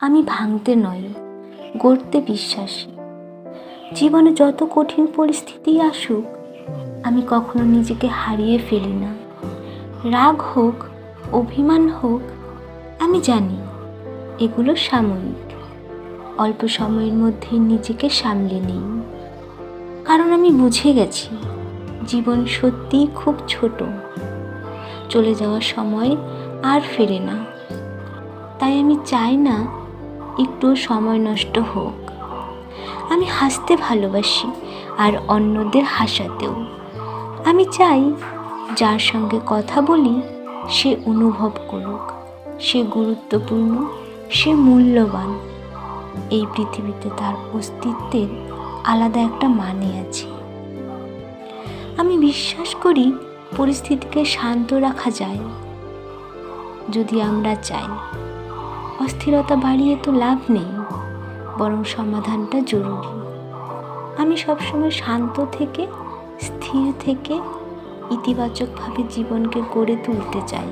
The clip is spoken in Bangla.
আমি ভাঙতে নয় গড়তে বিশ্বাসী। জীবনে যত কঠিন পরিস্থিতি আসুক, আমি কখনো নিজেকে হারিয়ে ফেলি না। রাগ হোক, অভিমান হোক, আমি জানি এগুলো সাময়িক। অল্প সময়ের মধ্যে নিজেকে সামলে নিই। কারণ আমি বুঝে গেছি, জীবন সত্যিই খুব ছোট। চলে যাওয়ার সময় আর ফেরে না। তাই আমি চাই না একটু সময় নষ্ট হোক। আমি হাসতে ভালোবাসি আর অন্যদের হাসাতেও। আমি চাই যার সঙ্গে কথা বলি সে অনুভব করুক, সে গুরুত্বপূর্ণ, সে মূল্যবান। এই পৃথিবীতে তার অস্তিত্বের আলাদা একটা মানে আছে। আমি বিশ্বাস করি পরিস্থিতিকে শান্ত রাখা যায়। যদি আমরা চাই অস্থিরতা বাড়িয়ে তো লাভ নেই, বরং সমাধানটা জরুরি। আমি সবসময় শান্ত থেকে, স্থির থেকে ইতিবাচকভাবে জীবনকে গড়ে তুলতে চাই।